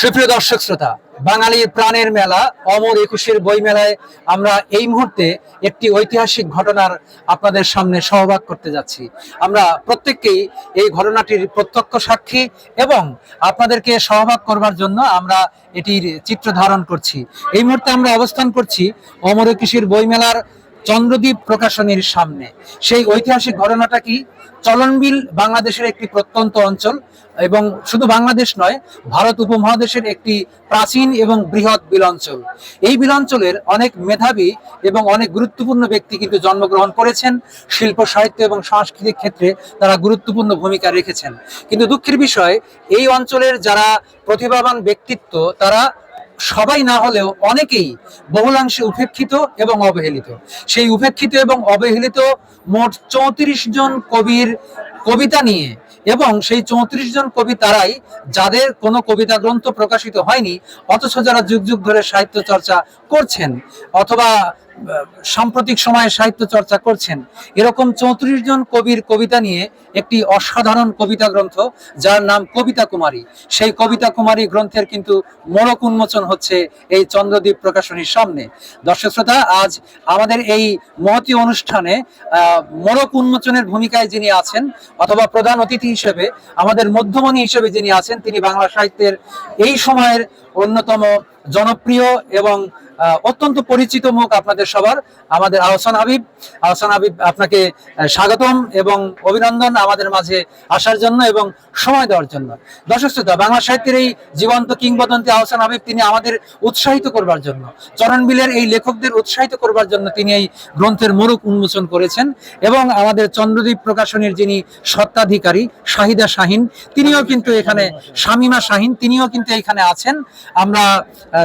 সুপ্রিয় দর্শক শ্রোতা, বাঙালির প্রাণের মেলা, অমর একুশের বই মেলায় আমরা এই মুহূর্তে একটি ঐতিহাসিক ঘটনার আপনাদের সামনে সহভাগ করতে যাচ্ছি। আমরা প্রত্যেককেই এই ঘটনাটির প্রত্যক্ষ সাক্ষী এবং আপনাদেরকে সহভাগ করবার জন্য আমরা এটির চিত্র ধারণ করছি। এই মুহূর্তে আমরা অবস্থান করছি অমর একুশের বইমেলার চন্দ্রদ্বীপ প্রকাশনীর সামনে। সেই ঐতিহাসিক ঘটনাটা কি? চলনবিল বাংলাদেশের একটি প্রত্যন্ত অঞ্চল এবং শুধু বাংলাদেশ নয়, ভারত উপমহাদেশের একটি প্রাচীন এবং বৃহৎ বিল অঞ্চল এই বিল অঞ্চলের অনেক মেধাবী এবং অনেক গুরুত্বপূর্ণ ব্যক্তি কিন্তু জন্মগ্রহণ করেছেন। শিল্প, সাহিত্য এবং সাংস্কৃতিক ক্ষেত্রে তারা গুরুত্বপূর্ণ ভূমিকা রেখেছেন। কিন্তু দুঃখের বিষয়, এই অঞ্চলের যারা প্রতিভাবান ব্যক্তিত্ব, তারা সবাই না হলেও অনেকেই বহুলাংশে উপেক্ষিত এবং অবহেলিত। সেই উপেক্ষিত এবং অবহেলিত মোট চৌত্রিশ জন কবির কবিতা নিয়ে এবং সেই চৌত্রিশ জন কবি তারাই যাদের কোনো কবিতা গ্রন্থ প্রকাশিত হয়নি, অথচ যারা যুগ যুগ ধরে সাহিত্য চর্চা করছেন অথবা সাম্প্রতিক সময়ে সাহিত্য চর্চা করছেন। এরকম চৌত্রিশ জন কবির কবিতা নিয়ে একটি অসাধারণ কবিতা গ্রন্থ, যার নাম কবিতা কুমারী। সেই কবিতা কুমারী গ্রন্থের কিন্তু মোড়ক উন্মোচন হচ্ছে এই চন্দ্রদ্বীপ প্রকাশনীর সামনে। দর্শক শ্রোতা, আজ আমাদের এই মহতি অনুষ্ঠানে মোড়ক উন্মোচনের ভূমিকায় যিনি আছেন, অথবা প্রধান অতিথি হিসেবে, আমাদের মধ্যমণি হিসেবে যিনি আছেন, তিনি বাংলা সাহিত্যের এই সময়ের অন্যতম জনপ্রিয় এবং অত্যন্ত পরিচিত মুখ আপনাদের সবার, আমাদের আহসান হাবিব। আহসান হাবিব, আপনাকে স্বাগতম এবং অভিনন্দন আমাদের মাঝে আসার জন্য এবং সময় দেওয়ার জন্য। দর্শক শ্রোতা, বাংলা সাহিত্যের এই জীবন্ত কিংবদন্তি আহসান হাবিব, তিনি আমাদের উৎসাহিত করবার জন্য চরণবিলের এই লেখকদের উৎসাহিত করবার জন্য তিনি এই গ্রন্থের মোড়ক উন্মোচন করেছেন এবং আমাদের চন্দ্রদ্বীপ প্রকাশনীর যিনি সত্ত্বাধিকারী শাহিদা শাহিন, তিনিও কিন্তু এখানে শামিমা শাহিন, তিনিও কিন্তু এখানে আছেন। আমরা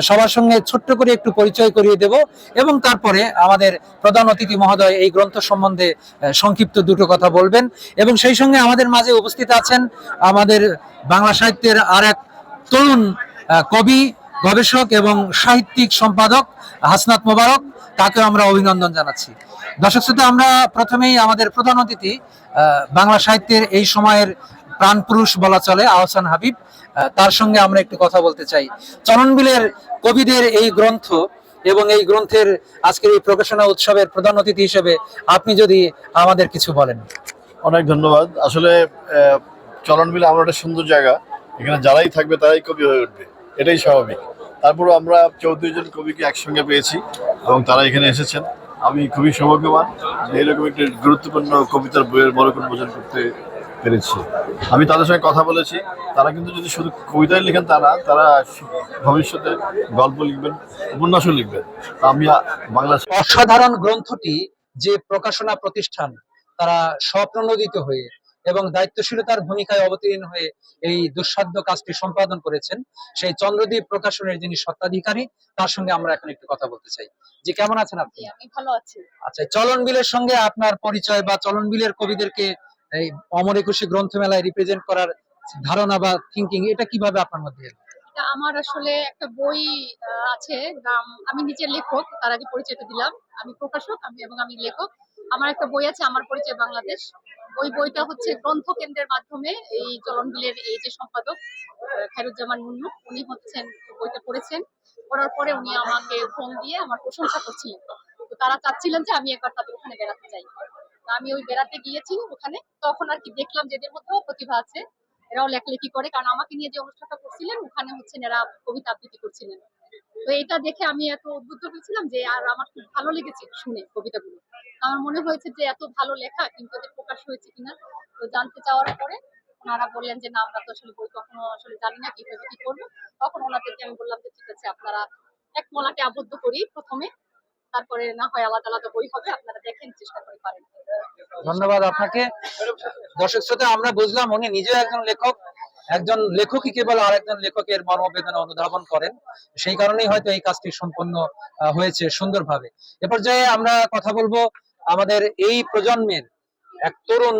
সবার সঙ্গে ছোট্ট করে একটু পরিচয় করিয়ে দেব এবং তারপরে আমাদের প্রধান অতিথি মহোদয় এই গ্রন্থ সম্বন্ধে সংক্ষিপ্ত দুটো কথা বলবেন এবং সেই সঙ্গে আমাদের মাঝে উপস্থিত আছেন আমাদের বাংলা সাহিত্যের আর এক তরুণ কবি, গবেষক এবং সাহিত্যিক সম্পাদক হাসনাত মোবারক, তাকেও আমরা অভিনন্দন জানাচ্ছি। দর্শক শ্রোতা, আমরা প্রথমেই আমাদের প্রধান অতিথি বাংলা সাহিত্যের এই সময়ের প্রাণপুরুষ বলা চলে, আহসান হাবিব। তার সঙ্গে আমরা একটু কথা বলতে চাই। চরণবিলের কবিদের এই গ্রন্থ এবং এই গ্রন্থের আজকের এই প্রকাশনা উৎসবের প্রধান অতিথি হিসেবে আপনি যদি আমাদের কিছু বলেন। অনেক ধন্যবাদ। আসলে মিলে আমার একটা সুন্দর জায়গা। এখানে যারাই থাকবে, তারাই কবি হয়ে উঠবে। এটাই স্বাভাবিক। তারপরও আমরা চৌত্রিশ জন কবিকে একসঙ্গে পেয়েছি এবং তারা এখানে এসেছেন। আমি খুবই সৌভাগ্যবান যে এরকম একটি গুরুত্বপূর্ণ কবিতার বইয়ের বড় করতে পেরেছি। আমি তাদের সঙ্গে কথা বলেছি। তারা কিন্তু যদি শুধু কবিতায় লিখেন তা না তারা ভবিষ্যতে গল্প লিখবেন উপন্যাসও লিখবেন। তা আমি বাংলা অসাধারণ গ্রন্থটি যে প্রকাশনা প্রতিষ্ঠান তারা স্বপ্রণোদিত হয়ে এবং দায়িত্বশীলতার ভূমিকায় অবতীর্ণ হয়ে এই দুঃসাধ্য কাজটি সম্পাদন করেছেন সেই চন্দ্রদ্বীপ প্রকাশনের যিনি সত্ত্বাধিকারী তার সঙ্গে আমরা এখন একটু কথা বলতে চাই। যে কেমন আছেন আপনি? আমি ভালো আছি। আচ্ছা চলন বিলের সঙ্গে আপনার পরিচয় বা চলন বিলের কবিদেরকে এই অমর একুশে গ্রন্থ মেলায় রিপ্রেজেন্ট করার ধারণা বা থিঙ্কিং এটা কীভাবে আপনার মধ্যে? আমার আসলে একটা বই আছে নাম আমি নিজের লেখক তার আগে পরিচয়টা দিলাম। আমি প্রকাশক আমি এবং আমি লেখক। আমার একটা বই আছে আমার পরিচয় বাংলাদেশ। ওই বইটা হচ্ছে গ্রন্থ কেন্দ্রের মাধ্যমে এই চলন বিলের এই যে সম্পাদক আহ, খায়রুজ্জামান মুন্নু উনি হচ্ছেন বইটা পড়েছেন। পড়ার পরে উনি আমাকে ফোন দিয়ে আমার প্রশংসা করছিলেন। তো তারা চাচ্ছিলেন যে আমি একবার তাদের ওখানে বেড়াতে যাই। আমি ওই বেড়াতে গিয়েছি ওখানে, তখন আর কি দেখলাম যে এদের মধ্যেও প্রতিভা আছে। এরাও লেখালেখি করে, কারণ আমাকে নিয়ে যে অনুষ্ঠানটা করছিলেন, ওখানে হচ্ছে এরা কবিতা আবৃত্তি করছিলেন। তো এটা দেখে আমি এত উদ্বুদ্ধ হয়েছিলাম যে আর আমার খুব ভালো লেগেছে শুনে কবিতাগুলো। আমার মনে হয়েছে যে এত ভালো লেখা, কিন্তু এদের প্রকাশ হয়েছে কিনা, তো জানতে চাওয়ার পরে ওনারা বললেন যে, না, আমরা তো আসলে বই কখনো আসলে জানি না কীভাবে কি করব। তখন ওনাদেরকে আমি বললাম যে, ঠিক আছে, আপনারা এক মলাটে আবদ্ধ করি প্রথমে। তারপরে না হয় আলাদা আলাদা বই হবে, আপনারা দেখেন, চেষ্টা করে পারেন। ধন্যবাদ আপনাকে। দর্শক শ্রোতা, আমরা বুঝলাম উনি নিজেও একজন লেখক, একজন লেখকই কেবল আরেকজন লেখকের মর্মবেদনা অনুধাবন করেন। সেই কারণেই হয়তো এই কাজটি সম্পন্ন হয়েছে সুন্দরভাবে। এ পর্যায়ে আমরা কথা বলব আমাদের এই প্রজন্মের এক তরুণ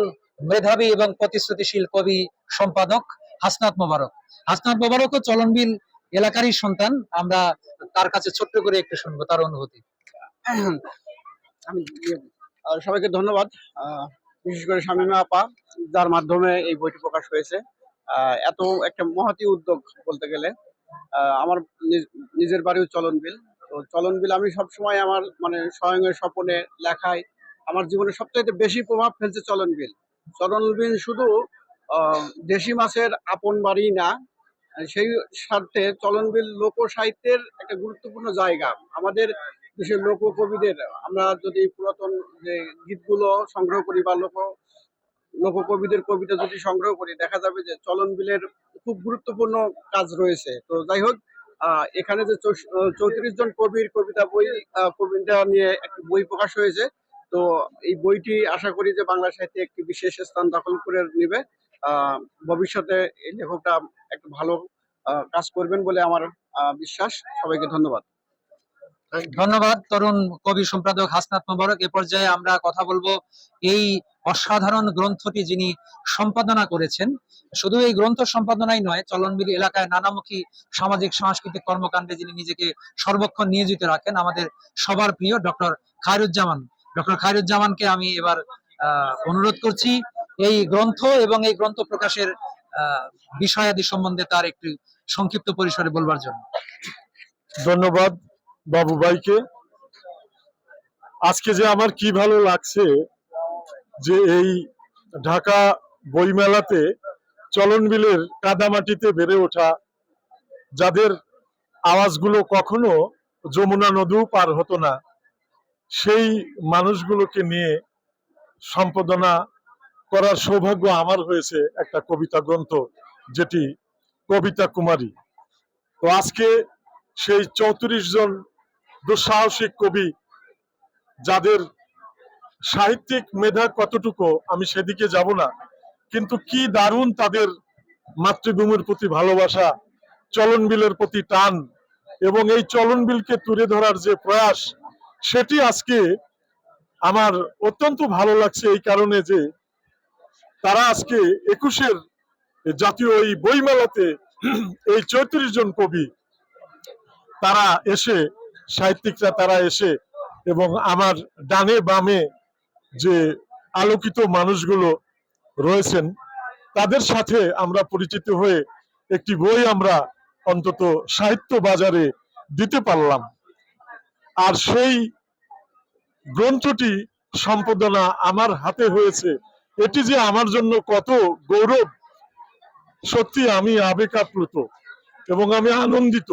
মেধাবী এবং প্রতিশ্রুতিশীল কবি সম্পাদক হাসনাত মোবারক। হাসনাত মোবারকও চলনবিল এলাকারই সন্তান, আমরা তার কাছে ছোট্ট করে একটু শুনব, তার অনুভূতি। আমি সবাইকে ধন্যবাদ। বিশেষ করে শামীমা আপা, যার মাধ্যমে এই বইটি প্রকাশ হয়েছে। এত একটা মহতি উদ্যোগ বলতে গেলে। আমার নিজ- নিজের বাড়িও চলন বিল। তো চলন বিল আমি সবসময় আমার মানে স্বয়ংের স্বপনে লেখায় আমার জীবনে সবচাইতে বেশি প্রভাব ফেলছে চলন বিল। চলন বিল শুধু দেশি মাছের আপন বাড়ি না, সেই স্বার্থে চলন বিল লোক সাহিত্যের একটা গুরুত্বপূর্ণ জায়গা। আমাদের দেশের লোক কবিদের আমরা যদি পুরাতন যে গীতগুলো সংগ্রহ করি বা লোক, লোককবিদের কবিতা যদি সংগ্রহ করি, দেখা যাবে যে চলন বিলের খুব গুরুত্বপূর্ণ কাজ রয়েছে। তো যাই হোক এখানে যে চৌত্রিশ জন কবির কবিতা বই কবিতা নিয়ে একটি বই প্রকাশ হয়েছে। তো এই বইটি আশা করি যে বাংলা সাহিত্যে একটি বিশেষ স্থান দখল করে নেবে। ভবিষ্যতে এই লেখকটা একটা ভালো কাজ করবেন বলে আমার বিশ্বাস। সবাইকে ধন্যবাদ। ধন্যবাদ, তরুণ কবি সম্পাদক হাসনাত মোবারক। এ পর্যায়ে আমরা কথা বলব এই অসাধারণ গ্রন্থটি যিনি সম্পাদনা করেছেন। শুধু এই গ্রন্থ সম্পাদনাই নয়, চলনবিল এলাকায় নানামুখী সামাজিক, সাংস্কৃতিক কর্মকাণ্ডে যিনি নিজেকে সর্বক্ষণ নিয়োজিত রাখেন, আমাদের সবার প্রিয় ডক্টর খায়রুজ্জামান। ডক্টর খায়রুজ্জামানকে আমি এবার অনুরোধ করছি, এই গ্রন্থ এবং এই গ্রন্থ প্রকাশের বিষয়াদি সম্বন্ধে তার একটি সংক্ষিপ্ত পরিসরে বলবার জন্য। ধন্যবাদ। বাবু ভাইকে। আজকে যে আমার কি ভালো লাগছে যে এই ঢাকা বইমেলাতে চলন বিলের কাদামাটিতে বেড়ে ওঠা, যাদের আওয়াজগুলো কখনো যমুনা নদীও পার হতো না, সেই মানুষগুলোকে নিয়ে সম্পাদনা করার সৌভাগ্য আমার হয়েছে একটা কবিতা গ্রন্থ, যেটি কবিতা কুমারী। তো আজকে সেই চৌত্রিশ জন দুঃসাহসিক কবি যাদের সাহিত্যিক মেধা কতটুকু, আমি সেদিকে যাব না। কিন্তু কি দারুণ তাদের মাতৃভূমির প্রতি ভালোবাসা, চলন বিলের প্রতি টান এবং এই চলন বিলকে তুলে ধরার যে প্রয়াস, সেটি আজকে আমার অত্যন্ত ভালো লাগছে এই কারণে যে তারা আজকে একুশের জাতীয় এই বইমেলাতে এই চৌত্রিশ জন কবি তারা এসে সাহিত্যিকরা তারা এসে এবং আমার ডানে বামে যে আলোকিত মানুষগুলো রয়েছেন, তাদের সাথে আমরা পরিচিত হয়ে একটি বই আমরা অন্তত সাহিত্য বাজারে দিতে পারলাম। আর সেই গ্রন্থটি সম্পাদনা আমার হাতে হয়েছে। এটি যে আমার জন্য কত গৌরব সত্যি আমি আবেগ আপ্লুত এবং আমি আনন্দিত।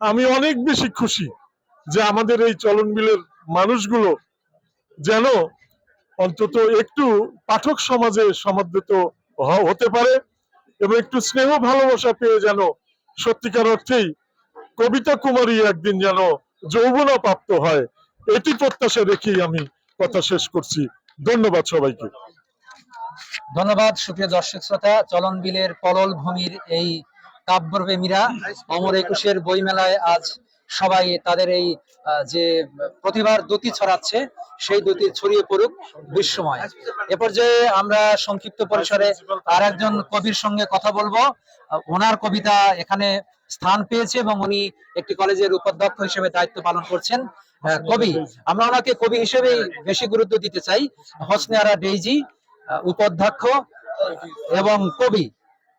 আমি অনেক বেশি খুশি যে আমাদের এই চলন বিলের মানুষগুলো যেন অন্তত একটু পাঠক সমাজে সমাদৃত হতে পারে এবং একটু স্নেহ ভালোবাসা পেয়ে যেন সত্যিকার অর্থেই কবিতা কুমারী একদিন যেন যৌবনা প্রাপ্ত হয়। এটি প্রত্যাশা রেখেই আমি কথা শেষ করছি। ধন্যবাদ সবাইকে। ধন্যবাদ, সুপ্রিয় দর্শক শ্রোতা। চলন বিলের পলল ভূমির এই কাব্যপ্রেমীরা অমর একুশের বইমেলায় আজ সবাই তাদের এই যে প্রতিভার দ্যুতি ছড়াচ্ছে, সেই দ্যুতি ছড়িয়ে পড়ুক বিশ্বময়। এ পর্যায়ে আমরা সংক্ষিপ্ত পরিসরে আর একজন কবির সঙ্গে কথা বলব। ওনার কবিতা এখানে স্থান পেয়েছে এবং উনি একটি কলেজের উপাধ্যক্ষ হিসেবে দায়িত্ব পালন করছেন। কবি, আমরা ওনাকে কবি হিসেবে বেশি গুরুত্ব দিতে চাই। হসনে আরা ডেইজি উপাধ্যক্ষ এবং কবি।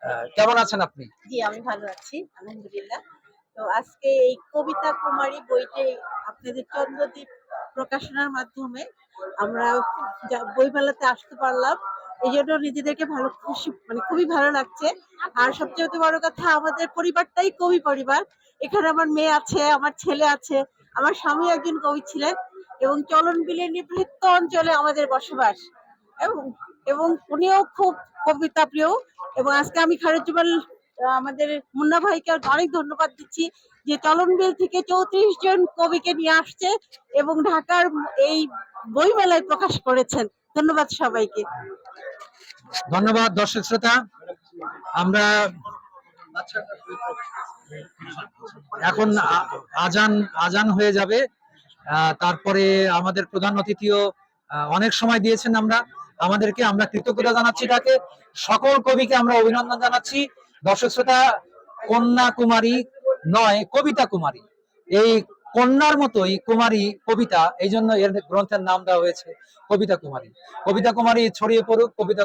কেমন আছেন আপনি? জি, আমি ভালো আছি, আলহামদুলিল্লাহ। তো আজকে এই কবিতা কুমারী বইটি আপনাদের চন্দ্রদ্বীপ প্রকাশনার মাধ্যমে আমরা যা- বইমেলাতে আসতে পারলাম। এই জন্য নিজেদেরকে ভালো, খুশি মানে খুবই ভালো লাগছে। আর সবচেয়ে বড় কথা, আমাদের পরিবারটাই কবি পরিবার। এখানে আমার মেয়ে আছে, আমার ছেলে আছে, আমার স্বামী একজন কবি ছিলেন এবং চলন বিলের নিবৃত্ত অঞ্চলে আমাদের বসবাস। এবং এবং উনিও খুব কবিতা প্রিয় এবং আজকে আমি খারুজ্জামান আমাদের মুন্না ভাইকে অনেক ধন্যবাদ দিচ্ছি যে চলনবিল থেকে চৌত্রিশ জন কবিকে নিয়ে আসছে এবং ঢাকার এই বইমেলায় প্রকাশ করেছেন। ধন্যবাদ সবাইকে। ধন্যবাদ দর্শক শ্রোতা। আমরা এখন আজান আজান হয়ে যাবে। তারপরে আমাদের প্রধান অতিথিও অনেক সময় দিয়েছেন আমরা। আমাদেরকে আমরা কৃতজ্ঞতা জানাচ্ছি তাকে। সকল কবিকে আমরা অভিনন্দন জানাচ্ছি। দর্শক শ্রোতা, কন্যা কুমারী নয়, কবিতা কুমারী। এই কন্যার মতোই কুমারী কবিতা এই জন্য এর গ্রন্থের নাম দেওয়া হয়েছে কবিতা কুমারী। কবিতা কুমারী ছড়িয়ে পড়ুক, কবিতা